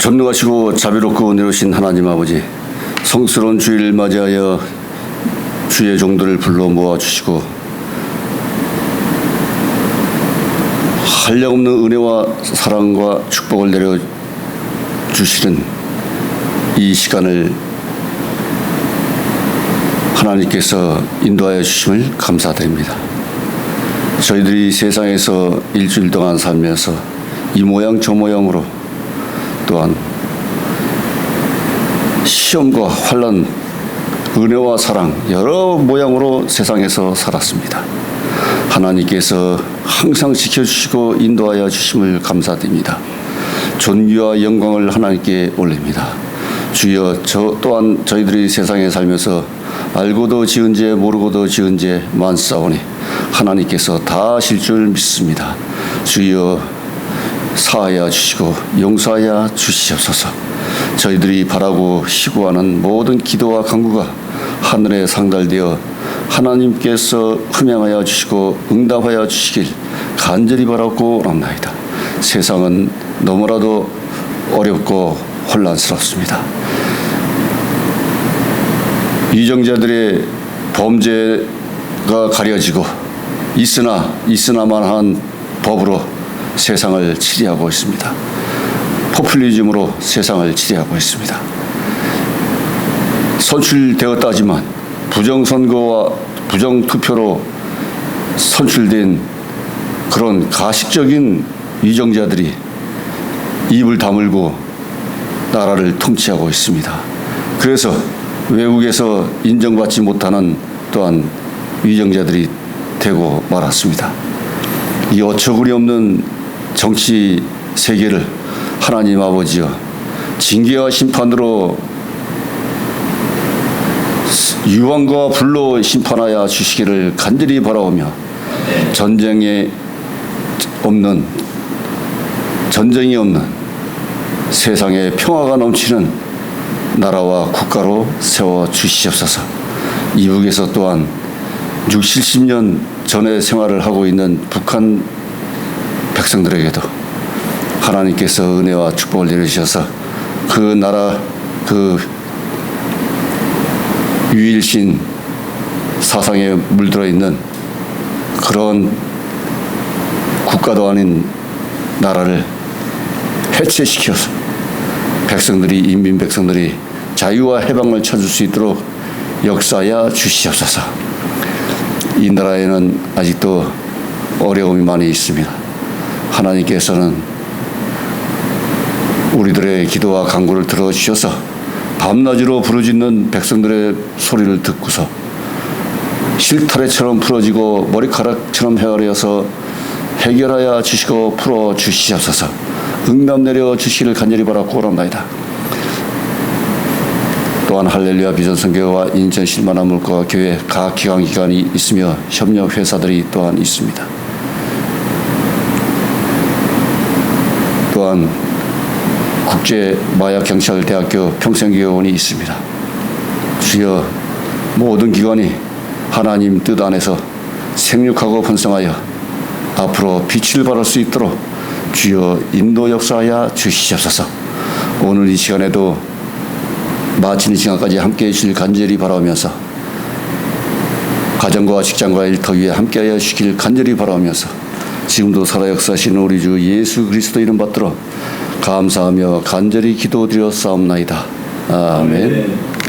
전능하시고 자비롭고 은혜로우신 하나님 아버지 성스러운 주일을 맞이하여 주의 종들을 불러 모아 주시고 한량없는 은혜와 사랑과 축복을 내려 주시는 이 시간을 하나님께서 인도하여 주심을 감사드립니다. 저희들이 세상에서 일주일 동안 살면서 이 모양 저 모양으로 또한 시험과 환란, 은혜와 사랑 여러 모양으로 세상에서 살았습니다. 하나님께서 항상 지켜주시고 인도하여 주심을 감사드립니다. 존귀와 영광을 하나님께 올립니다. 주여 저 또한 저희들이 세상에 살면서 알고도 지은 죄 모르고도 지은 죄 많사오니 하나님께서 다 하실 줄 믿습니다. 주여 사하여 주시고 용서하여 주시옵소서. 저희들이 바라고 시구하는 모든 기도와 간구가 하늘에 상달되어 하나님께서 흠양하여 주시고 응답하여 주시길 간절히 바라고 옵나이다. 세상은 너무나도 어렵고 혼란스럽습니다. 위정자들의 범죄가 가려지고 있으나 있으나만 한 법으로 세상을 치리하고 있습니다. 포퓰리즘으로 세상을 치리하고 있습니다. 선출되었다지만 부정선거와 부정투표로 선출된 그런 가식적인 위정자들이 입을 다물고 나라를 통치하고 있습니다. 그래서 외국에서 인정받지 못하는 또한 위정자들이 되고 말았습니다. 이 어처구니 없는 정치 세계를 하나님 아버지여 징계와 심판으로 유황과 불로 심판하여 주시기를 간절히 바라오며 전쟁에 없는 전쟁이 없는 세상에 평화가 넘치는 나라와 국가로 세워 주시옵소서. 이북에서 또한 6, 70년 전에 생활을 하고 있는 북한 백성들에게도 하나님께서 은혜와 축복을 내려주셔서 그 나라 그 유일신 사상에 물들어 있는 그런 국가도 아닌 나라를 해체시켜서 백성들이 인민 백성들이 자유와 해방을 찾을 수 있도록 역사하여 주시옵소서. 이 나라에는 아직도 어려움이 많이 있습니다. 하나님께서는 우리들의 기도와 간구를 들어주셔서 밤낮으로 부르짖는 백성들의 소리를 듣고서 실타래처럼 풀어지고 머리카락처럼 헤아려서 해결하여 주시고 풀어 주시옵소서. 응답 내려 주시기를 간절히 바라고 오랍나이다. 또한 할렐루야 비전 선교와 인천 실만한 물과 교회 각 기관 기관이 있으며 협력 회사들이 또한 있습니다. 또한 국제 마약 경찰 대학교 평생교원이 있습니다. 주여 모든 기관이 하나님 뜻 안에서 생육하고 번성하여 앞으로 빛을 발할 수 있도록 주여 인도 역사하여 주시옵소서. 오늘 이 시간에도 마치는 시간까지 함께 해주실 간절히 바라면서 가정과 직장과 일터 위에 함께하여 주시길 간절히 바라면서 지금도 살아 역사하시는 우리 주 예수 그리스도 이름 받들어 감사하며 간절히 기도드려 싸움나이다. 아멘.